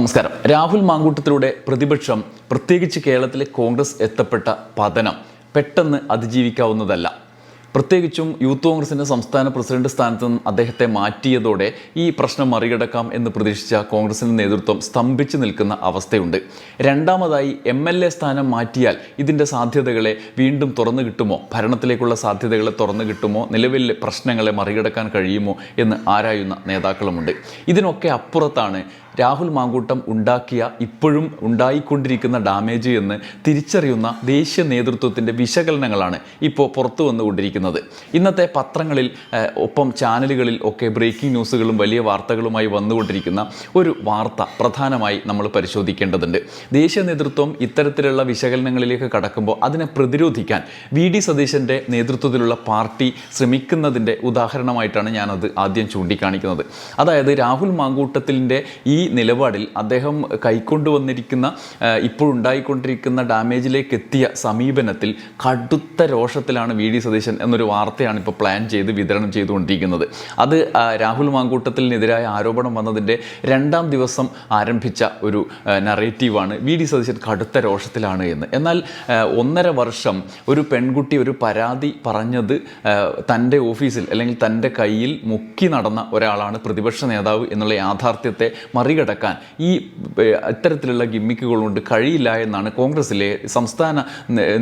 നമസ്കാരം. രാഹുൽ മാങ്കൂട്ടത്തിലൂടെ പ്രതിപക്ഷം പ്രത്യേകിച്ച് കേരളത്തിലെ കോൺഗ്രസ് എത്തപ്പെട്ട പതനം പെട്ടെന്ന് അതിജീവിക്കാവുന്നതല്ല. പ്രത്യേകിച്ചും യൂത്ത് കോൺഗ്രസിന്റെ സംസ്ഥാന പ്രസിഡന്റ് സ്ഥാനത്ത് നിന്നും അദ്ദേഹത്തെ മാറ്റിയതോടെ ഈ പ്രശ്നം മറികടക്കാം എന്ന് പ്രതീക്ഷിച്ച കോൺഗ്രസിന്റെ നേതൃത്വം സ്തംഭിച്ചു നിൽക്കുന്ന അവസ്ഥയുണ്ട്. രണ്ടാമതായി എം എൽ എ സ്ഥാനം മാറ്റിയാൽ ഇതിന്റെ സാധ്യതകളെ വീണ്ടും തുറന്നു കിട്ടുമോ? ഭരണത്തിലേക്കുള്ള സാധ്യതകളെ തുറന്നു കിട്ടുമോ? നിലവിലെ പ്രശ്നങ്ങളെ മറികടക്കാൻ കഴിയുമോ എന്ന് ആരായുന്ന നേതാക്കളുമുണ്ട്. ഇതിനൊക്കെ അപ്പുറത്താണ് രാഹുൽ മാങ്കൂട്ടം ഉണ്ടാക്കിയ ഇപ്പോഴും ഉണ്ടായിക്കൊണ്ടിരിക്കുന്ന ഡാമേജ് എന്ന് തിരിച്ചറിയുന്ന ദേശീയ നേതൃത്വത്തിന്റെ വിശകലനങ്ങളാണ് ഇപ്പോൾ പുറത്തു വന്നുകൊണ്ടിരിക്കുന്നത്. ഇന്നത്തെ പത്രങ്ങളിൽ ഒപ്പം ചാനലുകളിൽ ഒക്കെ ബ്രേക്കിംഗ് ന്യൂസുകളും വലിയ വാർത്തകളുമായി വന്നുകൊണ്ടിരിക്കുന്ന ഒരു വാർത്ത പ്രധാനമായി നമ്മൾ പരിശോധിക്കേണ്ടതുണ്ട്. ദേശീയ നേതൃത്വം ഇത്തരത്തിലുള്ള വിശകലനങ്ങളിലേക്ക് കടക്കുമ്പോൾ അതിനെ പ്രതിരോധിക്കാൻ വി ഡി സതീശന്റെ നേതൃത്വത്തിലുള്ള പാർട്ടി ശ്രമിക്കുന്നതിന്റെ ഉദാഹരണമായിട്ടാണ് ഞാനത് ആദ്യം ചൂണ്ടിക്കാണിക്കുന്നത്. അതായത് രാഹുൽ മാങ്കൂട്ടത്തിന്റെ ഈ നിലപാടിൽ അദ്ദേഹം കൈക്കൊണ്ടുവന്നിരിക്കുന്ന ഇപ്പോഴുണ്ടായിക്കൊണ്ടിരിക്കുന്ന ഡാമേജിലേക്ക് എത്തിയ സമീപനത്തിൽ കടുത്ത രോഷത്തിലാണ് വി ഡി സതീശൻ എന്നൊരു വാർത്തയാണ് ഇപ്പോൾ പ്ലാൻ ചെയ്ത് വിതരണം ചെയ്തുകൊണ്ടിരിക്കുന്നത്. അത് രാഹുൽ മാങ്കൂട്ടത്തിനെതിരായ ആരോപണം വന്നതിന്റെ രണ്ടാം ദിവസം ആരംഭിച്ച ഒരു നറേറ്റീവാണ് വി ഡി സതീശൻ കടുത്ത രോഷത്തിലാണ് എന്ന്. എന്നാൽ ഒന്നര വർഷം ഒരു പെൺകുട്ടി ഒരു പരാതി പറഞ്ഞത് തന്റെ ഓഫീസിൽ അല്ലെങ്കിൽ തന്റെ കയ്യിൽ മുക്കി നടന്ന ഒരാളാണ് പ്രതിപക്ഷ നേതാവ് എന്നുള്ള യാഥാർത്ഥ്യത്തെ മറികടക്കാൻ ഈ ഇത്തരത്തിലുള്ള ഗിമ്മിക്കുകൾ കൊണ്ട് കഴിയില്ല എന്നാണ് കോൺഗ്രസിലെ സംസ്ഥാന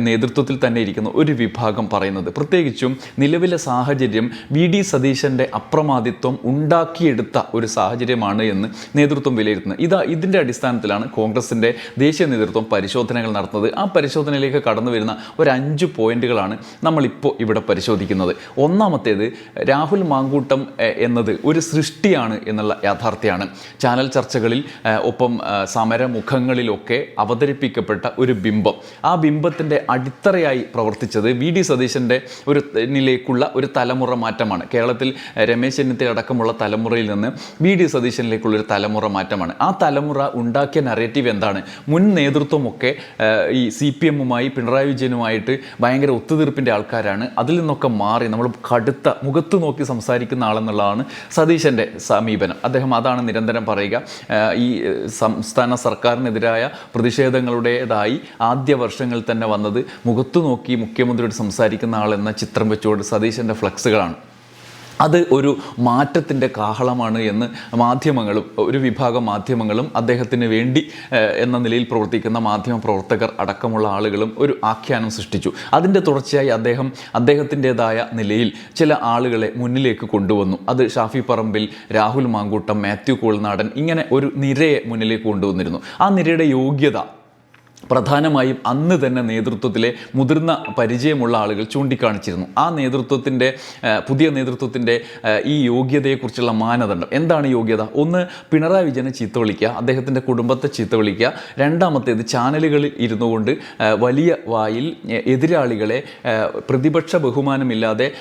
നേതൃത്വത്തിൽ തന്നെ ഇരിക്കുന്ന ഒരു വിഭാഗം പറയുന്നത്. പ്രത്യേകിച്ചും നിലവിലെ സാഹചര്യം വി ഡി സതീശന്റെ അപ്രമാദിത്വം ഉണ്ടാക്കിയെടുത്ത ഒരു സാഹചര്യമാണ് എന്ന് നേതൃത്വം വിലയിരുത്തുന്നത് ഇതാ ഇതിന്റെ അടിസ്ഥാനത്തിലാണ് കോൺഗ്രസിന്റെ ദേശീയ നേതൃത്വം പരിശോധനകൾ നടത്തുന്നത്. ആ പരിശോധനയിലേക്ക് കടന്നു വരുന്ന ഒരു അഞ്ച് പോയിന്റുകളാണ് നമ്മളിപ്പോൾ ഇവിടെ പരിശോധിക്കുന്നത്. ഒന്നാമത്തേത് രാഹുൽ മാങ്കൂട്ടം എന്നത് ഒരു സൃഷ്ടിയാണ് എന്നുള്ള യാഥാർത്ഥ്യമാണ്. ചാനൽ ചർച്ചകളിൽ ഒപ്പം സമരമുഖങ്ങളിലൊക്കെ അവതരിപ്പിക്കപ്പെട്ട ഒരു ബിംബം. ആ ബിംബത്തിന്റെ അടിത്തറയായി പ്രവർത്തിച്ചത് വി. ഡി. സതീശന്റെ ഒരു നിലേക്കുള്ള ഒരു തലമുറ മാറ്റമാണ്. കേരളത്തിൽ രമേശ് ചെന്നിത്തല അടക്കമുള്ള തലമുറയിൽ നിന്ന് വി. ഡി. സതീശനിലേക്കുള്ള ഒരു തലമുറ മാറ്റമാണ്. ആ തലമുറ ഉണ്ടാക്കിയ നറേറ്റീവ് എന്താണ്? മുൻ നേതൃത്വമൊക്കെ ഈ സി പി എമ്മുമായി പിണറായി വിജയനുമായിട്ട് ഭയങ്കര ഒത്തുതീർപ്പിന്റെ ആൾക്കാരാണ്. അതിൽ നിന്നൊക്കെ മാറി നമ്മൾ കടുത്ത മുഖത്ത് നോക്കി സംസാരിക്കുന്ന ആളെന്നുള്ളതാണ് സതീശന്റെ സമീപനം. അദ്ദേഹം അതാണ് നിരന്തരം പറയുക ഈ സംസ്ഥാന സർക്കാരിനെതിരായ പ്രതിഷേധങ്ങളുടേതായി ആദ്യ വർഷങ്ങളിൽ തന്നെ വന്നത് മുഖത്തു നോക്കി മുഖ്യമന്ത്രിയോട് സംസാരിക്കുന്ന ആൾ എന്ന ചിത്രം വെച്ചുകൊണ്ട് സതീശന്റെ ഫ്ലക്സുകളാണ്. അത് ഒരു മാറ്റത്തിന്റെ കാഹളമാണ് എന്ന് മാധ്യമങ്ങളും ഒരു വിഭാഗം മാധ്യമങ്ങളും അദ്ദേഹത്തിന് വേണ്ടി എന്ന നിലയിൽ പ്രവർത്തിക്കുന്ന മാധ്യമ പ്രവർത്തകർ അടക്കമുള്ള ആളുകളും ഒരു ആഖ്യാനം സൃഷ്ടിച്ചു. അതിന്റെ തുടർച്ചയായി അദ്ദേഹം അദ്ദേഹത്തിന്റെതായ നിലയിൽ ചില ആളുകളെ മുന്നിലേക്ക് കൊണ്ടുവന്നു. അത് ഷാഫി പറമ്പിൽ രാഹുൽ മാങ്കൂട്ടം മാത്യു കോൾനാടൻ ഇങ്ങനെ ഒരു നിരയെ മുന്നിലേക്ക് കൊണ്ടുവന്നിരുന്നു. ആ നിരയുടെ യോഗ്യത പ്രധാനമായും അന്ന് തന്നെ നേതൃത്വത്തിലെ മുതിർന്ന പരിചയമുള്ള ആളുകൾ ചൂണ്ടിക്കാണിച്ചിരുന്നു. ആ നേതൃത്വത്തിന്റെ പുതിയ നേതൃത്വത്തിന്റെ ഈ യോഗ്യതയെക്കുറിച്ചുള്ള മാനദണ്ഡം. എന്താണ് യോഗ്യത? ഒന്ന് പിണറായി വിജയനെ ചീത്ത വിളിക്കുക അദ്ദേഹത്തിന്റെ കുടുംബത്തെ ചീത്ത വിളിക്കുക. രണ്ടാമത്തേത് ചാനലുകളിൽ ഇരുന്നു കൊണ്ട് വലിയ വായിൽ എതിരാളികളെ പ്രതിപക്ഷ ബഹുമാനമില്ലാതെ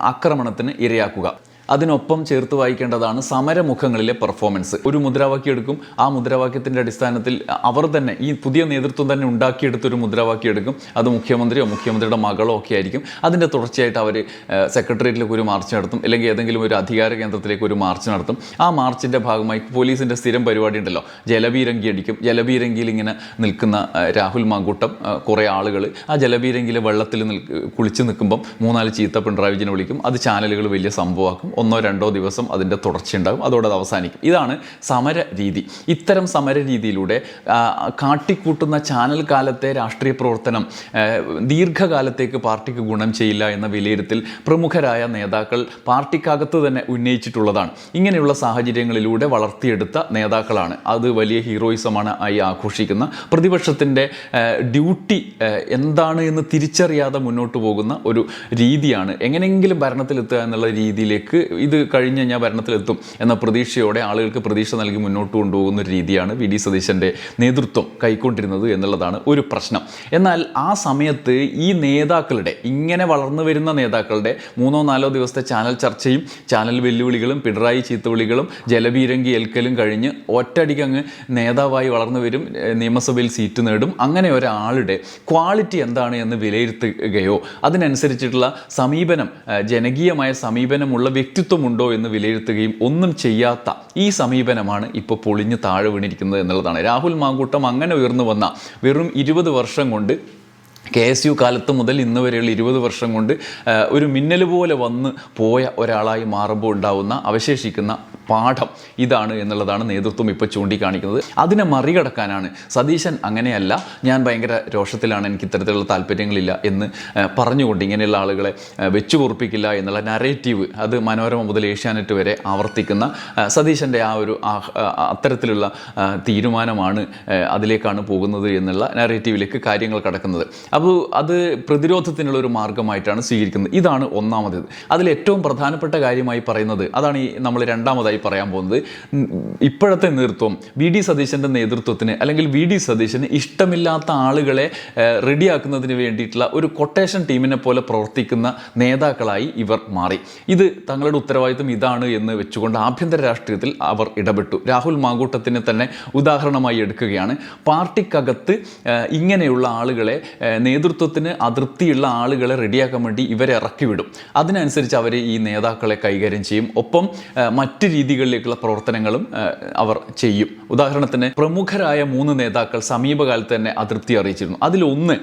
ആക്രമണത്തിന് ഇരയാക്കുക. അതിനൊപ്പം ചേർത്ത് വായിക്കേണ്ടതാണ് സമരമുഖങ്ങളിലെ പെർഫോമൻസ് ഒരു മുദ്രാവാക്യം എടുക്കും ആ മുദ്രാവാക്യത്തിന്റെ അടിസ്ഥാനത്തിൽ അവർ തന്നെ ഈ പുതിയ നേതൃത്വം തന്നെ ഉണ്ടാക്കിയെടുത്തൊരു മുദ്രാവാക്യം എടുക്കും. അത് മുഖ്യമന്ത്രിയോ മുഖ്യമന്ത്രിയുടെ മകളോ ഒക്കെ ആയിരിക്കും. അതിന്റെ തുടർച്ചയായിട്ട് അവർ സെക്രട്ടേറിയറ്റിലേക്ക് ഒരു മാർച്ച് നടത്തും. അല്ലെങ്കിൽ ഏതെങ്കിലും ഒരു അധികാര കേന്ദ്രത്തിലേക്ക് ഒരു മാർച്ച് നടത്തും. ആ മാർച്ചിന്റെ ഭാഗമായി പോലീസിന്റെ സ്ഥിരം പരിപാടി ഉണ്ടല്ലോ. ജലബീരങ്കി അടിക്കും. ജലബീരങ്കിയിൽ ഇങ്ങനെ നിൽക്കുന്ന രാഹുൽ മാങ്കൂട്ടം കുറേ ആളുകൾ ആ ജലബീരങ്കിയിലെ വെള്ളത്തിൽ കുളിച്ച് നിൽക്കുമ്പം മൂന്നാൽ ചീത്ത പിണറായി വിജയനെ വിളിക്കും. അത് ചാനലുകൾ വലിയ സംഭവമാക്കും. ഒന്നോ രണ്ടോ ദിവസം അതിന്റെ തുടർച്ചയുണ്ടാകും. അതോടെ അത് അവസാനിക്കും. ഇതാണ് സമര രീതി. ഇത്തരം സമര രീതിയിലൂടെ കാട്ടിക്കൂട്ടുന്ന ചാനൽ കാലത്തെ രാഷ്ട്രീയ പ്രവർത്തനം ദീർഘകാലത്തേക്ക് പാർട്ടിക്ക് ഗുണം ചെയ്യില്ല എന്ന വിലയിരുത്തൽ പ്രമുഖരായ നേതാക്കൾ പാർട്ടിക്കകത്ത് തന്നെ ഉന്നയിച്ചിട്ടുള്ളതാണ്. ഇങ്ങനെയുള്ള സാഹചര്യങ്ങളിലൂടെ വളർത്തിയെടുത്ത നേതാക്കളാണ്. അത് വലിയ ഹീറോയിസമാണ് ആയി ആഘോഷിക്കുന്ന പ്രതിപക്ഷത്തിന്റെ ഡ്യൂട്ടി എന്താണ് എന്ന് തിരിച്ചറിയാതെ മുന്നോട്ട് പോകുന്ന ഒരു രീതിയാണ്. എങ്ങനെയെങ്കിലും ഭരണത്തിലെത്തുക എന്നുള്ള രീതിയിലേക്ക് ഇത് കഴിഞ്ഞ് ഞാൻ ഭരണത്തിലെത്തും എന്ന പ്രതീക്ഷയോടെ ആളുകൾക്ക് പ്രതീക്ഷ നൽകി മുന്നോട്ട് കൊണ്ടുപോകുന്ന ഒരു രീതിയാണ് വി ഡി സതീശന്റെ നേതൃത്വം കൈക്കൊണ്ടിരുന്നത് എന്നുള്ളതാണ് ഒരു പ്രശ്നം. എന്നാൽ ആ സമയത്ത് ഈ നേതാക്കളുടെ ഇങ്ങനെ വളർന്നു വരുന്ന നേതാക്കളുടെ മൂന്നോ നാലോ ദിവസത്തെ ചാനൽ ചർച്ചയും ചാനൽ വെല്ലുവിളികളും പിണറായി ചീത്തവിളികളും ജലബീരങ്കി ഏൽക്കലും കഴിഞ്ഞ് ഒറ്റടിക്ക് അങ്ങ് നേതാവായി വളർന്നു വരും നിയമസഭയിൽ സീറ്റ് നേടും അങ്ങനെ ഒരാളുടെ ക്വാളിറ്റി എന്താണ് എന്ന് വിലയിരുത്തുകയോ അതിനനുസരിച്ചിട്ടുള്ള സമീപനം ജനകീയമായ സമീപനമുള്ള വ്യക്തി വ്യക്തിത്വമുണ്ടോ എന്ന് വിലയിരുത്തുകയും ഒന്നും ചെയ്യാത്ത ഈ സമീപനമാണ് ഇപ്പോൾ പൊളിഞ്ഞ് താഴെ വീണിരിക്കുന്നത് എന്നുള്ളതാണ്. രാഹുൽ മാങ്കൂട്ടം അങ്ങനെ ഉയർന്നു വന്ന വെറും ഇരുപത് വർഷം കൊണ്ട് കെ എസ് യു കാലത്ത് മുതൽ ഇന്ന് വരെയുള്ള ഇരുപത് വർഷം കൊണ്ട് ഒരു മിന്നൽ പോലെ വന്ന് പോയ ഒരാളായി മാറുമ്പോൾ ഉണ്ടാവുന്ന അവശേഷിക്കുന്ന പാഠം ഇതാണ് എന്നുള്ളതാണ് നേതൃത്വം ഇപ്പോൾ ചൂണ്ടിക്കാണിക്കുന്നത്. അതിനെ മറികടക്കാനാണ്. സതീശൻ അങ്ങനെയല്ല ഞാൻ ഭയങ്കര രോഷത്തിലാണ് എനിക്ക് ഇത്തരത്തിലുള്ള താല്പര്യങ്ങളില്ല എന്ന് പറഞ്ഞുകൊണ്ട് ഇങ്ങനെയുള്ള ആളുകളെ ആ, വെച്ചു പൊറുപ്പിക്കില്ല എന്നുള്ള നരേറ്റീവ് അത് മനോരമ മുതൽ ഏഷ്യാനെറ്റ് വരെ ആവർത്തിക്കുന്ന സതീശന്റെ ആ ഒരു അത്തരത്തിലുള്ള തീരുമാനമാണ് അതിലേക്കാണ് പോകുന്നത് എന്നുള്ള നരേറ്റീവിലേക്ക് കാര്യങ്ങൾ കടക്കുന്നത്. അപ്പോൾ അത് പ്രതിരോധത്തിനുള്ള ഒരു മാർഗമായിട്ടാണ് സ്വീകരിക്കുന്നത്. ഇതാണ് ഒന്നാമത്. അതിൽ ഏറ്റവും പ്രധാനപ്പെട്ട കാര്യമായി പറയുന്നത് അതാണ് ഈ നമ്മൾ രണ്ടാമതായി പറയാൻ പോകുന്നത്. ഇപ്പോഴത്തെ നേതൃത്വം വി ഡി സതീശന്റെ നേതൃത്വത്തിന് അല്ലെങ്കിൽ വി ഡി സതീശന് ഇഷ്ടമില്ലാത്ത ആളുകളെ റെഡിയാക്കുന്നതിന് വേണ്ടിയിട്ടുള്ള ഒരു കൊട്ടേഷൻ ടീമിനെ പോലെ പ്രവർത്തിക്കുന്ന നേതാക്കളായി ഇവർ മാറി. ഇത് തങ്ങളുടെ ഉത്തരവാദിത്വം ഇതാണ് എന്ന് വെച്ചുകൊണ്ട് ആഭ്യന്തര രാഷ്ട്രീയത്തിൽ അവർ ഇടപെട്ടു. രാഹുൽ മാങ്കൂട്ടത്തിനെ തന്നെ ഉദാഹരണമായി എടുക്കുകയാണ്. പാർട്ടിക്കകത്ത് ഇങ്ങനെയുള്ള ആളുകളെ നേതൃത്വത്തിന് അതൃപ്തിയുള്ള ആളുകളെ റെഡിയാക്കാൻ വേണ്ടി ഇവരെ ഇറക്കി വിടും അതിനനുസരിച്ച് അവർ ഈ നേതാക്കളെ കൈകാര്യം ചെയ്യും. ഒപ്പം മറ്റ് രീതികളിലേക്കുള്ള പ്രവർത്തനങ്ങളും അവർ ചെയ്യും. ഉദാഹരണത്തിന് പ്രമുഖരായ മൂന്ന് നേതാക്കൾ സമീപകാലത്ത് തന്നെ അതൃപ്തി അറിയിച്ചിരുന്നു. അതിലൊന്ന്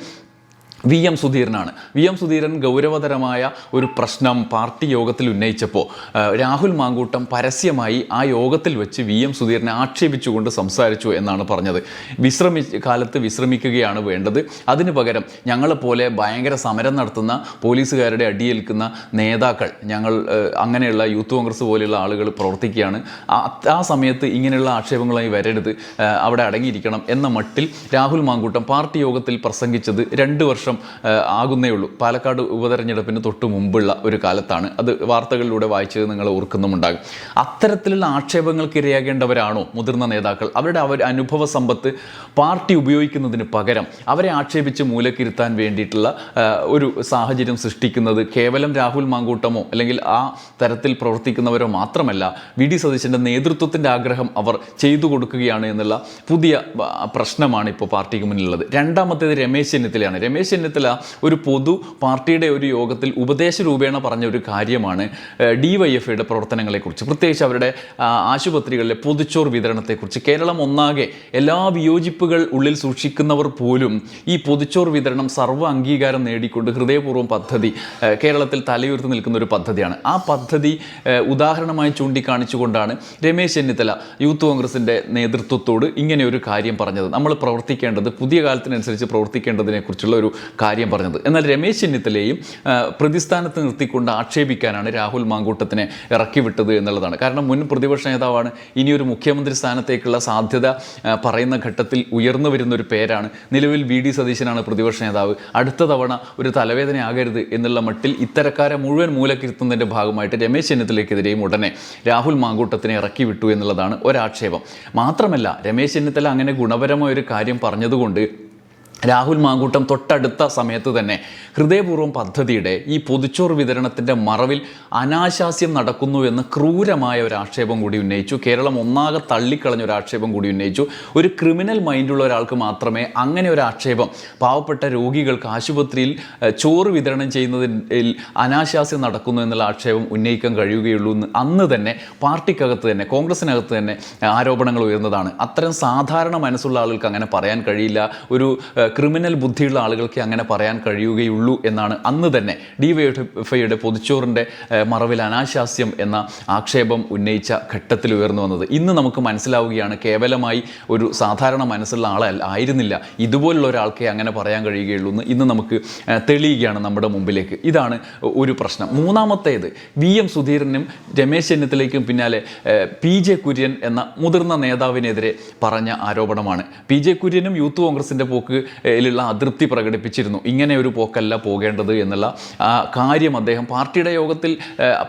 വി എം സുധീരനാണ്. വി എം സുധീരൻ ഗൗരവതരമായ ഒരു പ്രശ്നം പാർട്ടി യോഗത്തിൽ ഉന്നയിച്ചപ്പോൾ രാഹുൽ മാങ്കൂട്ടം പരസ്യമായി ആ യോഗത്തിൽ വെച്ച് വി എം സുധീരനെ ആക്ഷേപിച്ചുകൊണ്ട് സംസാരിച്ചു എന്നാണ് പറഞ്ഞത്. വിശ്രമി കാലത്ത് വിശ്രമിക്കുകയാണ് വേണ്ടത്. അതിന് പകരം ഞങ്ങളെപ്പോലെ ഭയങ്കര സമരം നടത്തുന്ന പോലീസുകാരുടെ അടിയേൽക്കുന്ന നേതാക്കൾ ഞങ്ങൾ അങ്ങനെയുള്ള യൂത്ത് കോൺഗ്രസ് പോലെയുള്ള ആളുകൾ പ്രവർത്തിക്കുകയാണ്. ആ- സമയത്ത് ഇങ്ങനെയുള്ള ആക്ഷേപങ്ങളായി വരരുത് അവിടെ അടങ്ങിയിരിക്കണം എന്ന മട്ടിൽ രാഹുൽ മാങ്കൂട്ടം പാർട്ടി യോഗത്തിൽ പ്രസംഗിച്ചത് രണ്ട് വർഷം ആ, ആകുന്നേ ഉള്ളൂ. പാലക്കാട് ഉപതെരഞ്ഞെടുപ്പിന് തൊട്ട് മുമ്പുള്ള ഒരു കാലത്താണ് അത് വാർത്തകളിലൂടെ വായിച്ചത് നിങ്ങൾ ഓർക്കുന്നുമുണ്ടാകും. അത്തരത്തിലുള്ള ആക്ഷേപങ്ങൾക്ക് ഇരയാകേണ്ടവരാണോ മുതിർന്ന നേതാക്കൾ? അവരുടെ അവർ അനുഭവ സമ്പത്ത് പാർട്ടി ഉപയോഗിക്കുന്നതിന് പകരം അവരെ ആക്ഷേപിച്ച് മൂലക്കിരുത്താൻ വേണ്ടിയിട്ടുള്ള ഒരു സാഹചര്യം സൃഷ്ടിക്കുന്നത് കേവലം രാഹുൽ മാങ്കൂട്ടമോ അല്ലെങ്കിൽ ആ തരത്തിൽ പ്രവർത്തിക്കുന്നവരോ മാത്രമല്ല വി. ഡി. സതീശന്റെ നേതൃത്വത്തിന്റെ ആഗ്രഹം അവർ ചെയ്തു കൊടുക്കുകയാണ് എന്നുള്ള പുതിയ പ്രശ്നമാണ് ഇപ്പോൾ പാർട്ടിക്ക് മുന്നിലുള്ളത്. രണ്ടാമത്തേത് രമേശ് ചെന്നിത്തലയാണ്. രമേശ് ചെന്നിത്തല ഒരു പൊതു പാർട്ടിയുടെ ഒരു യോഗത്തിൽ ഉപദേശ രൂപേണ പറഞ്ഞ ഒരു കാര്യമാണ് ഡി വൈ എഫ് ഐയുടെ പ്രവർത്തനങ്ങളെക്കുറിച്ച്. പ്രത്യേകിച്ച് അവരുടെ ആശുപത്രികളിലെ പൊതുച്ചോർ വിതരണത്തെക്കുറിച്ച്. കേരളം ഒന്നാകെ എല്ലാ വിയോജിപ്പുകൾ ഉള്ളിൽ സൂക്ഷിക്കുന്നവർ പോലും ഈ പൊതുച്ചോർ വിതരണം സർവ അംഗീകാരം നേടിക്കൊണ്ട് ഹൃദയപൂർവം പദ്ധതി കേരളത്തിൽ തലയുയർത്തി നിൽക്കുന്ന ഒരു പദ്ധതിയാണ്. ആ പദ്ധതി ഉദാഹരണമായി ചൂണ്ടിക്കാണിച്ചുകൊണ്ടാണ് രമേശ് ചെന്നിത്തല യൂത്ത് കോൺഗ്രസിന്റെ നേതൃത്വത്തോട് ഇങ്ങനെ ഒരു കാര്യം പറഞ്ഞത്. നമ്മൾ പ്രവർത്തിക്കേണ്ടത് പുതിയ കാലത്തിനനുസരിച്ച് പ്രവർത്തിക്കേണ്ടതിനെക്കുറിച്ചുള്ള ഒരു കാര്യം പറഞ്ഞത്. എന്നാൽ രമേശ് ചെന്നിത്തലയും പ്രതിസ്ഥാനത്ത് നിർത്തിക്കൊണ്ട് ആക്ഷേപിക്കാനാണ് രാഹുൽ മാങ്കൂട്ടത്തിനെ ഇറക്കി വിട്ടത് എന്നുള്ളതാണ്. കാരണം മുൻ പ്രതിപക്ഷ നേതാവാണ് ഇനിയൊരു മുഖ്യമന്ത്രി സ്ഥാനത്തേക്കുള്ള സാധ്യത പറയുന്ന ഘട്ടത്തിൽ ഉയർന്നു വരുന്ന ഒരു പേരാണ്. നിലവിൽ വി ഡി സതീശനാണ് പ്രതിപക്ഷ നേതാവ്. അടുത്ത തവണ ഒരു തലവേദന ആകരുത് എന്നുള്ള മട്ടിൽ ഇത്തരക്കാരെ മുഴുവൻ മൂലക്കിരുത്തുന്നതിന്റെ ഭാഗമായിട്ട് രമേശ് ചെന്നിത്തലയ്ക്കെതിരെയും ഉടനെ രാഹുൽ മാങ്കൂട്ടത്തിനെ ഇറക്കി വിട്ടു എന്നുള്ളതാണ് ഒരാക്ഷേപം. മാത്രമല്ല രമേശ് ചെന്നിത്തല അങ്ങനെ ഗുണപരമായ ഒരു കാര്യം പറഞ്ഞതുകൊണ്ട് രാഹുൽ മാങ്കൂട്ടം തൊട്ടടുത്ത സമയത്ത് തന്നെ ഹൃദയപൂർവം പദ്ധതിയുടെ ഈ പൊതുച്ചോറ് വിതരണത്തിന്റെ മറവിൽ അനാശാസ്യം നടക്കുന്നു എന്ന് ക്രൂരമായ ഒരു ആക്ഷേപം കൂടി ഉന്നയിച്ചു. കേരളം ഒന്നാകെ തള്ളിക്കളഞ്ഞ ഒരു ആക്ഷേപം കൂടി ഉന്നയിച്ചു. ഒരു ക്രിമിനൽ മൈൻഡുള്ള ഒരാൾക്ക് മാത്രമേ അങ്ങനെ ഒരു ആക്ഷേപം പാവപ്പെട്ട രോഗികൾക്ക് ആശുപത്രിയിൽ ചോറ് വിതരണം ചെയ്യുന്നതിൽ അനാശാസ്യം നടക്കുന്നു എന്നുള്ള ആക്ഷേപം ഉന്നയിക്കാൻ കഴിയുകയുള്ളൂ എന്ന് അന്ന് തന്നെ പാർട്ടിക്കകത്ത് തന്നെ കോൺഗ്രസിനകത്ത് തന്നെ ആരോപണങ്ങൾ ഉയർന്നതാണ്. അത്തരം സാധാരണ മനസ്സുള്ള ആളുകൾക്ക് അങ്ങനെ പറയാൻ കഴിയില്ല. ഒരു ക്രിമിനൽ ബുദ്ധിയുള്ള ആളുകൾക്ക് അങ്ങനെ പറയാൻ കഴിയുകയുള്ളൂ എന്നാണ് അന്ന് തന്നെ ഡി വൈ എഫ് ഐയുടെ പൊതുച്ചോറിന്റെ മറവിൽ അനാശാസ്യം എന്ന ആക്ഷേപം ഉന്നയിച്ച ഘട്ടത്തിൽ ഉയർന്നു വന്നത്. ഇന്ന് നമുക്ക് മനസ്സിലാവുകയാണ് കേവലമായി ഒരു സാധാരണ മനസ്സുള്ള ആളല്ല ആയിരുന്നില്ല. ഇതുപോലുള്ള ഒരാൾക്കേ അങ്ങനെ പറയാൻ കഴിയുകയുള്ളൂ എന്ന് ഇന്ന് നമുക്ക് തെളിയുകയാണ് നമ്മുടെ മുമ്പിലേക്ക്. ഇതാണ് ഒരു പ്രശ്നം. മൂന്നാമത്തേത് വി എം സുധീരനും രമേശ് ചെന്നിത്തലയ്ക്കും പിന്നാലെ പി ജെ കുര്യൻ എന്ന മുതിർന്ന നേതാവിനെതിരെ പറഞ്ഞ ആരോപണമാണ്. പി ജെ കുര്യനും യൂത്ത് കോൺഗ്രസിന്റെ പോക്ക് ിലുള്ള അതൃപ്തി പ്രകടിപ്പിച്ചിരുന്നു. ഇങ്ങനെ ഒരു പോക്കല്ല പോകേണ്ടത് എന്നുള്ള കാര്യം അദ്ദേഹം പാർട്ടിയുടെ യോഗത്തിൽ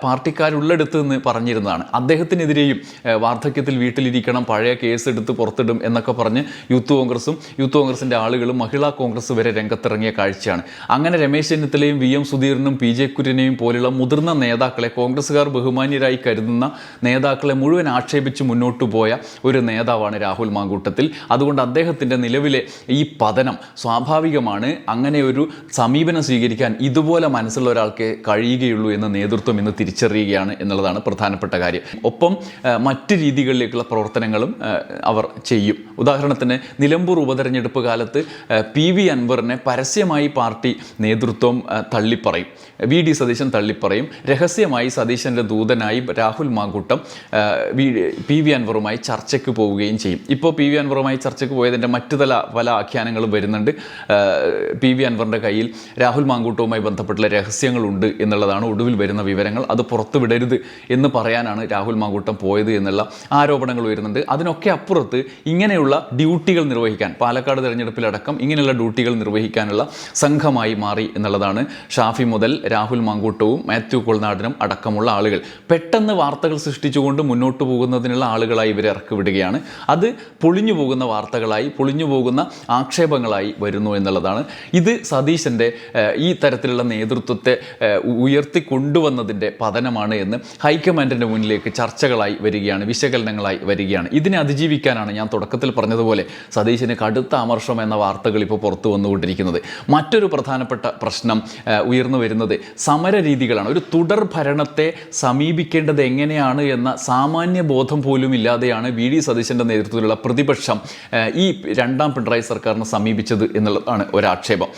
പാർട്ടിക്കാരുള്ളെടുത്ത് നിന്ന് പറഞ്ഞിരുന്നതാണ്. അദ്ദേഹത്തിനെതിരെയും വാർദ്ധക്യത്തിൽ വീട്ടിലിരിക്കണം പഴയ കേസ് എടുത്ത് പുറത്തിടും എന്നൊക്കെ പറഞ്ഞ് യൂത്ത് കോൺഗ്രസും യൂത്ത് കോൺഗ്രസിന്റെ ആളുകളും മഹിളാ കോൺഗ്രസ് വരെ രംഗത്തിറങ്ങിയ കാഴ്ചയാണ്. അങ്ങനെ രമേശ് ചെന്നിത്തലയും വി എം സുധീറിനും പി ജെ കുര്യനെയും പോലുള്ള മുതിർന്ന നേതാക്കളെ കോൺഗ്രസ്സുകാർ ബഹുമാന്യരായി കരുതുന്ന നേതാക്കളെ മുഴുവൻ ആക്ഷേപിച്ച് മുന്നോട്ട് പോയ ഒരു നേതാവാണ് രാഹുൽ മാങ്കൂട്ടത്തിൽ. അതുകൊണ്ട് അദ്ദേഹത്തിന്റെ നിലവിലെ ഈ പതനം സ്വാഭാവികമാണ്. അങ്ങനെ ഒരു സമീപനം സ്വീകരിക്കാൻ ഇതുപോലെ മനസ്സുള്ള ഒരാൾക്ക് കഴിയുകയുള്ളൂ എന്ന് നേതൃത്വം ഇന്ന് തിരിച്ചറിയുകയാണ് എന്നുള്ളതാണ് പ്രധാനപ്പെട്ട കാര്യം. ഒപ്പം മറ്റ് രീതികളിലേക്കുള്ള പ്രവർത്തനങ്ങളും അവർ ചെയ്യും. ഉദാഹരണത്തിന് നിലമ്പൂർ ഉപതെരഞ്ഞെടുപ്പ് കാലത്ത് പി വി അൻവറിനെ പരസ്യമായി പാർട്ടി നേതൃത്വം തള്ളിപ്പറയും. വി ഡി സതീശൻ തള്ളിപ്പറയും. രഹസ്യമായി സതീശന്റെ ദൂതനായി Rahul Mamkoottam V P V അൻവറുമായി ചർച്ചയ്ക്ക് പോവുകയും ചെയ്യും. ഇപ്പോൾ പി വി അൻവറുമായി ചർച്ചയ്ക്ക് പോയതിന്റെ മറ്റു തല പല ആഖ്യാനങ്ങളും വരുന്നുണ്ട്. ആ, പി വി അൻവറിന്റെ കയ്യിൽ രാഹുൽ മാങ്കൂട്ടവുമായി ബന്ധപ്പെട്ടുള്ള രഹസ്യങ്ങളുണ്ട് എന്നുള്ളതാണ് ഒടുവിൽ വരുന്ന വിവരങ്ങൾ. അത് പുറത്തുവിടരുത് എന്ന് പറയാനാണ് രാഹുൽ മാങ്കൂട്ടം പോയത് എന്നുള്ള ആരോപണങ്ങൾ വരുന്നുണ്ട് അതിനൊക്കെ അപ്പുറത്ത് ഇങ്ങനെയുള്ള ഡ്യൂട്ടികൾ നിർവഹിക്കാൻ പാലക്കാട് തെരഞ്ഞെടുപ്പിലടക്കം ഇങ്ങനെയുള്ള ഡ്യൂട്ടികൾ നിർവഹിക്കാനുള്ള സംഘമായി മാറി എന്നുള്ളതാണ് ഷാഫി മുതൽ രാഹുൽ മാങ്കൂട്ടവും മാത്യു കൊൾനാടിനും അടക്കമുള്ള ആളുകൾ. പെട്ടെന്ന് വാർത്തകൾ സൃഷ്ടിച്ചുകൊണ്ട് മുന്നോട്ട് പോകുന്നതിനുള്ള ആളുകളായി ഇവരെ ഇറക്കി വിടുകയാണ്. അത് പൊളിഞ്ഞു പോകുന്ന വാർത്തകളായി പൊളിഞ്ഞു പോകുന്ന ആക്ഷേപങ്ങളായി വരുന്നു എന്നുള്ളതാണ്. ഇത് സതീശന്റെ ഈ തരത്തിലുള്ള നേതൃത്വത്തെ ഉയർത്തി കൊണ്ടുവന്നതിന്റെ പതനമാണ് എന്ന് ഹൈക്കമാൻഡിന്റെ മുന്നിലേക്ക് ചർച്ചകളായി വരികയാണ് വിശകലനങ്ങളായി വരികയാണ്. ഇതിനെ അതിജീവിക്കാനാണ് ഞാൻ തുടക്കത്തിൽ പറഞ്ഞതുപോലെ സതീശന് കടുത്ത അമർഷം എന്ന വാർത്തകൾ ഇപ്പോൾ പുറത്തു വന്നുകൊണ്ടിരിക്കുന്നത്. മറ്റൊരു പ്രധാനപ്പെട്ട പ്രശ്നം ഉയർന്നു വരുന്നത് സമര രീതികളാണ് ഒരു തുടർ ഭരണത്തെ സമീപിക്കേണ്ടത് എങ്ങനെയാണ് എന്ന സാമാന്യ ബോധം പോലും ഇല്ലാതെയാണ് വി ഡി സതീശന്റെ നേതൃത്വത്തിലുള്ള പ്രതിപക്ഷം ഈ രണ്ടാം പിണറായി സർക്കാരിനെ സമീപിച്ചത്. എന്നുള്ളതാണ് ഒരാക്ഷേപം.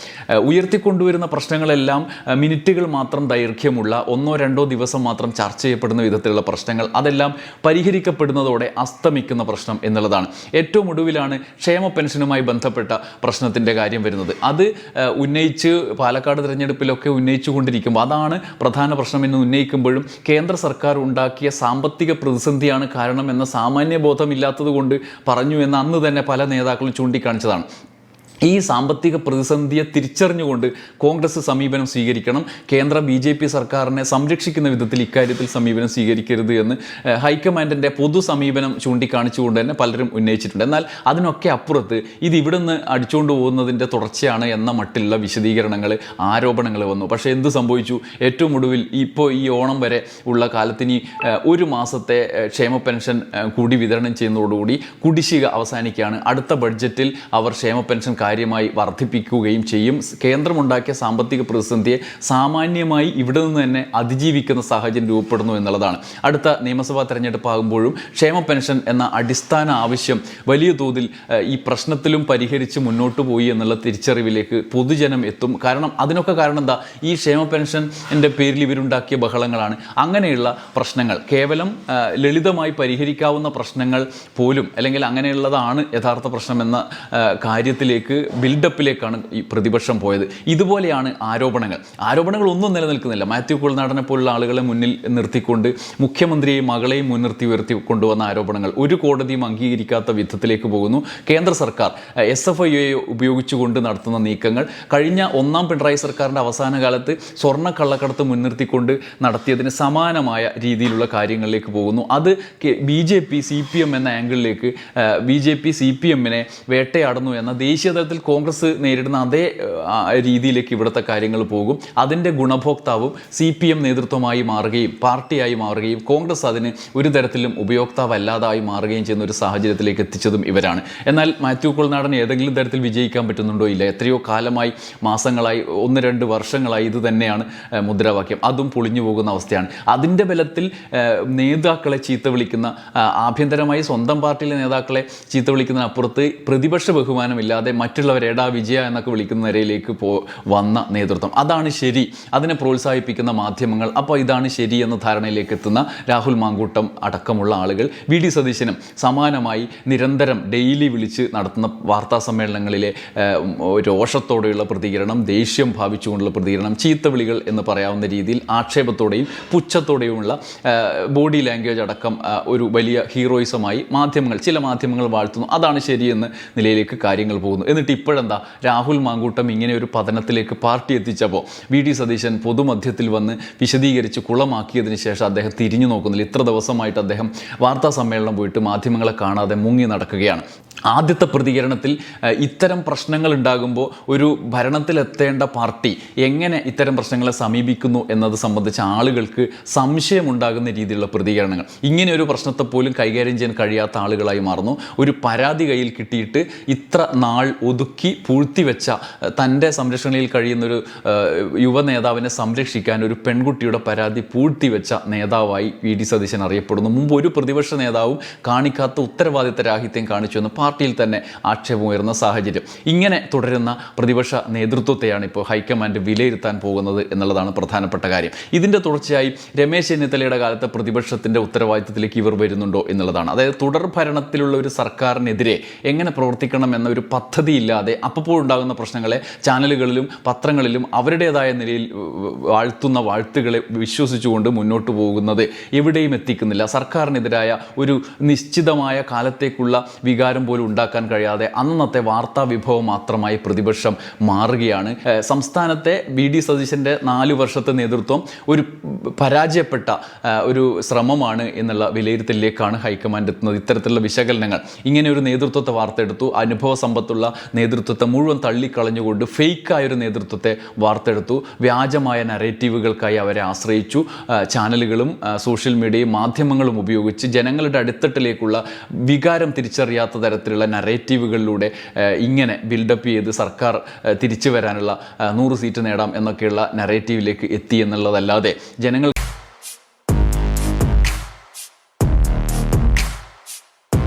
ഉയർത്തിക്കൊണ്ടുവരുന്ന പ്രശ്നങ്ങളെല്ലാം മിനിറ്റുകൾ മാത്രം ദൈർഘ്യമുള്ള ഒന്നോ രണ്ടോ ദിവസം മാത്രം ചർച്ച ചെയ്യപ്പെടുന്ന വിധത്തിലുള്ള പ്രശ്നങ്ങൾ അതെല്ലാം പരിഹരിക്കപ്പെടുന്നതോടെ അസ്തമിക്കുന്ന പ്രശ്നം എന്നുള്ളതാണ്. ഏറ്റവും ഒടുവിലാണ് ക്ഷേമ പെൻഷനുമായി ബന്ധപ്പെട്ട പ്രശ്നത്തിന്റെ കാര്യം വരുന്നത്. അത് ഉന്നയിച്ച് പാലക്കാട് തിരഞ്ഞെടുപ്പിലൊക്കെ ഉന്നയിച്ചു കൊണ്ടിരിക്കുമ്പോൾ അതാണ് പ്രധാന പ്രശ്നം എന്ന് ഉന്നയിക്കുമ്പോഴും കേന്ദ്ര സർക്കാർ ഉണ്ടാക്കിയ സാമ്പത്തിക പ്രതിസന്ധിയാണ് കാരണം എന്ന സാമാന്യ ബോധമില്ലാത്തത് കൊണ്ട് പറഞ്ഞു എന്ന് അന്ന് തന്നെ പല നേതാക്കളും ചൂണ്ടിക്കാണിച്ചതാണ്. ഈ സാമ്പത്തിക പ്രതിസന്ധിയെ തിരിച്ചറിഞ്ഞുകൊണ്ട് കോൺഗ്രസ് സമീപനം സ്വീകരിക്കണം. കേന്ദ്ര ബി ജെ പി സർക്കാരിനെ സംരക്ഷിക്കുന്ന വിധത്തിൽ ഇക്കാര്യത്തിൽ സമീപനം സ്വീകരിക്കരുത് എന്ന് ഹൈക്കമാൻഡിന്റെ പൊതു സമീപനം ചൂണ്ടിക്കാണിച്ചുകൊണ്ട് തന്നെ പലരും ഉന്നയിച്ചിട്ടുണ്ട്. എന്നാൽ അതിനൊക്കെ അപ്പുറത്ത് ഇത് ഇവിടുന്ന് അടിച്ചുകൊണ്ട് പോകുന്നതിന്റെ തുടർച്ചയാണ് എന്ന മട്ടിലുള്ള വിശദീകരണങ്ങൾ ആരോപണങ്ങൾ വന്നു. പക്ഷേ എന്ത് സംഭവിച്ചു? ഏറ്റവും ഒടുവിൽ ഇപ്പോൾ ഈ ഓണം വരെ ഉള്ള കാലത്തിന് ഒരു മാസത്തെ ക്ഷേമ പെൻഷൻ കൂടി വിതരണം ചെയ്യുന്നതോടുകൂടി കുടിശ്ശിക അവസാനിക്കുകയാണ്. അടുത്ത ബഡ്ജറ്റിൽ അവർ ക്ഷേമ പെൻഷൻ കാര്യമായി വർദ്ധിപ്പിക്കുകയും ചെയ്യും. കേന്ദ്രമുണ്ടാക്കിയ സാമ്പത്തിക പ്രതിസന്ധിയെ സാമാന്യമായി ഇവിടെ നിന്ന് തന്നെ അതിജീവിക്കുന്ന സാഹചര്യം രൂപപ്പെടുന്നു എന്നുള്ളതാണ്. അടുത്ത നിയമസഭാ തെരഞ്ഞെടുപ്പ് ആകുമ്പോഴും ക്ഷേമ പെൻഷൻ എന്ന അടിസ്ഥാന ആവശ്യം വലിയ തോതിൽ ഈ പ്രശ്നത്തിലും പരിഹരിച്ച് മുന്നോട്ട് പോയി എന്നുള്ള തിരിച്ചറിവിലേക്ക് പൊതുജനം എത്തും. കാരണം അതിനൊക്കെ കാരണം എന്താ? ഈ ക്ഷേമ പെൻഷന്റെ പേരിൽ ഇവരുണ്ടാക്കിയ ബഹളങ്ങളാണ്. അങ്ങനെയുള്ള പ്രശ്നങ്ങൾ കേവലം ലളിതമായി പരിഹരിക്കാവുന്ന പ്രശ്നങ്ങൾ പോലും അല്ലെങ്കിൽ അങ്ങനെയുള്ളതാണ് യഥാർത്ഥ പ്രശ്നം എന്ന ബിൽഡപ്പിലേക്കാണ് ഈ പ്രതിപക്ഷം പോയത്. ഇതുപോലെയാണ് ആരോപണങ്ങൾ. ആരോപണങ്ങൾ ഒന്നും നിലനിൽക്കുന്നില്ല. മാത്യു കുളനാടനെ പോലുള്ള ആളുകളെ മുന്നിൽ നിർത്തിക്കൊണ്ട് മുഖ്യമന്ത്രിയെയും മകളെയും മുൻനിർത്തി ഉയർത്തി കൊണ്ടുവന്ന ആരോപണങ്ങൾ ഒരു കോടതിയും അംഗീകരിക്കാത്ത വിധത്തിലേക്ക് പോകുന്നു. കേന്ദ്ര സർക്കാർ എസ് എഫ് ഐ ഉപയോഗിച്ചുകൊണ്ട് നടത്തുന്ന നീക്കങ്ങൾ കഴിഞ്ഞ ഒന്നാം പിണറായി സർക്കാരിന്റെ അവസാന കാലത്ത് സ്വർണ കള്ളക്കടത്ത് മുൻനിർത്തിക്കൊണ്ട് നടത്തിയതിന് സമാനമായ രീതിയിലുള്ള കാര്യങ്ങളിലേക്ക് പോകുന്നു. അത് B J P C P M എന്ന ആംഗിളിലേക്ക് B J P C P എമ്മിനെ വേട്ടയാടുന്നു എന്ന ദേശീയ തലത്തിൽ കോൺഗ്രസ് നേരിടുന്ന അതേ രീതിയിലേക്ക് ഇവിടുത്തെ കാര്യങ്ങൾ പോകും. അതിന്റെ ഗുണഭോക്താവും സി പി എം നേതൃത്വമായി മാറുകയും പാർട്ടിയായി മാറുകയും കോൺഗ്രസ് അതിന് ഒരു തരത്തിലും ഉപയോക്താവല്ലാതായി മാറുകയും ചെയ്യുന്ന ഒരു സാഹചര്യത്തിലേക്ക് എത്തിച്ചതും ഇവരാണ്. എന്നാൽ മാത്യു കുളനാടൻ ഏതെങ്കിലും തരത്തിൽ വിജയിക്കാൻ പറ്റുന്നുണ്ടോ ഇല്ല? എത്രയോ കാലമായി മാസങ്ങളായി ഒന്ന് രണ്ട് വർഷങ്ങളായി ഇത് തന്നെയാണ് മുദ്രാവാക്യം. അതും പൊളിഞ്ഞു പോകുന്ന അവസ്ഥയാണ്. അതിന്റെ ബലത്തിൽ നേതാക്കളെ ചീത്ത വിളിക്കുന്ന ആഭ്യന്തരമായി സ്വന്തം പാർട്ടിയിലെ നേതാക്കളെ ചീത്ത വിളിക്കുന്നതിനപ്പുറത്ത് പ്രതിപക്ഷ ബഹുമാനമില്ലാതെ മറ്റുള്ളവരെ എടാ വിജയ എന്നൊക്കെ വിളിക്കുന്ന നിരയിലേക്ക് പോ വന്ന നേതൃത്വം. അതാണ് ശരി. അതിനെ പ്രോത്സാഹിപ്പിക്കുന്ന മാധ്യമങ്ങൾ. അപ്പോൾ ഇതാണ് ശരി എന്ന ധാരണയിലേക്ക് എത്തുന്ന രാഹുൽ മാങ്കൂട്ടം അടക്കമുള്ള ആളുകൾ. വി. ഡി. സതീശനും സമാനമായി നിരന്തരം ഡെയിലി വിളിച്ച് നടത്തുന്ന വാർത്താ സമ്മേളനങ്ങളിലെ രോഷത്തോടെയുള്ള പ്രതികരണം ദേഷ്യം ഭാവിച്ചുകൊണ്ടുള്ള പ്രതികരണം ചീത്തവിളികൾ എന്ന് പറയാവുന്ന രീതിയിൽ ആക്ഷേപത്തോടെയും പുച്ഛത്തോടെയുമുള്ള ബോഡി ലാംഗ്വേജ് അടക്കം ഒരു വലിയ ഹീറോയിസമായി മാധ്യമങ്ങൾ ചില മാധ്യമങ്ങൾ വാഴ്ത്തുന്നു. അതാണ് ശരിയെന്ന് നിലയിലേക്ക് കാര്യങ്ങൾ പോകുന്നു. എന്നിട്ട് ഇപ്പോഴെന്താ? രാഹുൽ മാങ്കൂട്ടം ഇങ്ങനെ ഒരു പതനത്തിലേക്ക് പാർട്ടി എത്തിച്ചപ്പോൾ വി ഡി സതീശൻ പൊതുമധ്യത്തിൽ വന്ന് വിശദീകരിച്ച് കുളമാക്കിയതിന് ശേഷം അദ്ദേഹം തിരിഞ്ഞു നോക്കുന്നില്ല. ഇത്ര ദിവസമായിട്ട് അദ്ദേഹം വാർത്താ സമ്മേളനം പോയിട്ട് മാധ്യമങ്ങളെ കാണാതെ മുങ്ങി നടക്കുകയാണ്. ആദ്യത്തെ പ്രതികരണത്തിൽ ഇത്തരം പ്രശ്നങ്ങൾ ഉണ്ടാകുമ്പോൾ ഒരു ഭരണത്തിലെത്തേണ്ട പാർട്ടി എങ്ങനെ ഇത്തരം പ്രശ്നങ്ങളെ സമീപിക്കുന്നു എന്നത് സംബന്ധിച്ച് ആളുകൾക്ക് സംശയമുണ്ടാകുന്ന രീതിയിലുള്ള പ്രതികരണങ്ങൾ. ഇങ്ങനെ ഒരു പ്രശ്നത്തെ പോലും കൈകാര്യം ചെയ്യാൻ കഴിയാത്ത ആളുകളായി മാറുന്നു. ഒരു പരാതി കയ്യിൽ കിട്ടിയിട്ട് ഇത്ര നാൾ ഒതുക്കി പൂഴ്ത്തിവെച്ച വെച്ച തന്റെ സംരക്ഷണയിൽ കഴിയുന്നൊരു യുവ നേതാവിനെ സംരക്ഷിക്കാൻ ഒരു പെൺകുട്ടിയുടെ പരാതി പൂഴ്ത്തിവെച്ച നേതാവായി വി ഡി സതീശൻ അറിയപ്പെടുന്നു. മുമ്പ് ഒരു പ്രതിപക്ഷ നേതാവും കാണിക്കാത്ത ഉത്തരവാദിത്ത രാഹിത്യം കാണിച്ചു എന്ന് പാർട്ടിയിൽ തന്നെ ആക്ഷേപമുയർന്ന സാഹചര്യം. ഇങ്ങനെ തുടരുന്ന പ്രതിപക്ഷ നേതൃത്വത്തെയാണ് ഇപ്പോൾ ഹൈക്കമാൻഡ് വിലയിരുത്താൻ പോകുന്നത് എന്നുള്ളതാണ് പ്രധാനപ്പെട്ട കാര്യം. ഇതിന്റെ തുടർച്ചയായി രമേശ് ചെന്നിത്തലയുടെ കാലത്തെ പ്രതിപക്ഷത്തിന്റെ ഉത്തരവാദിത്തത്തിലേക്ക് ഇവർ വരുന്നുണ്ടോ എന്നുള്ളതാണ്. അതായത് തുടർ ഭരണത്തിലുള്ള ഒരു സർക്കാരിനെതിരെ എങ്ങനെ പ്രവർത്തിക്കണം എന്ന ഒരു പദ്ധതിയില്ലാതെ അപ്പോൾ ഉണ്ടാകുന്ന പ്രശ്നങ്ങളെ ചാനലുകളിലും പത്രങ്ങളിലും അവരുടേതായ നിലയിൽ വാഴ്ത്തുന്ന വാഴ്ത്തുകളെ വിശ്വസിച്ചുകൊണ്ട് മുന്നോട്ട് പോകുന്നത് എവിടെയും എത്തിക്കുന്നില്ല. സർക്കാരിനെതിരായ ഒരു നിശ്ചിതമായ കാലത്തേക്കുള്ള വികാരം പോലും ഉണ്ടാക്കാൻ കഴിയാതെ അന്നത്തെ വാർത്താ വിഭവം മാത്രമായി പ്രതിപക്ഷം മാറുകയാണ്. സംസ്ഥാനത്തെ ബി ഡി സതീശന്റെ നാല് വർഷത്തെ നേതൃത്വം ഒരു പരാജയപ്പെട്ട ഒരു ശ്രമമാണ് എന്നുള്ള വിലയിരുത്തലിലേക്കാണ് ഹൈക്കമാൻഡ് എത്തുന്നത്. ഇത്തരത്തിലുള്ള വിശകലനങ്ങൾ. ഇങ്ങനെ ഒരു നേതൃത്വത്തെ വാർത്തെടുത്തു. അനുഭവ സമ്പത്തുള്ള നേതൃത്വത്തെ മുഴുവൻ തള്ളിക്കളഞ്ഞുകൊണ്ട് ഫേക്കായ ഒരു നേതൃത്വത്തെ വാർത്തെടുത്തു. വ്യാജമായ നരേറ്റീവുകൾക്കായി അവരെ ആശ്രയിച്ചു. ചാനലുകളും സോഷ്യൽ മീഡിയയും മാധ്യമങ്ങളും ഉപയോഗിച്ച് ജനങ്ങളുടെ അടിത്തട്ടിലേക്കുള്ള വികാരം തിരിച്ചറിയാത്ത തരത്തിലുള്ള നറേറ്റീവുകളിലൂടെ ഇങ്ങനെ ബിൽഡപ്പ് ചെയ്ത് സർക്കാർ തിരിച്ചു വരാനുള്ള നൂറ് സീറ്റ് നേടാം എന്നൊക്കെയുള്ള നറേറ്റീവിലേക്ക് എത്തി എന്നുള്ളതല്ലാതെ ജനങ്ങൾ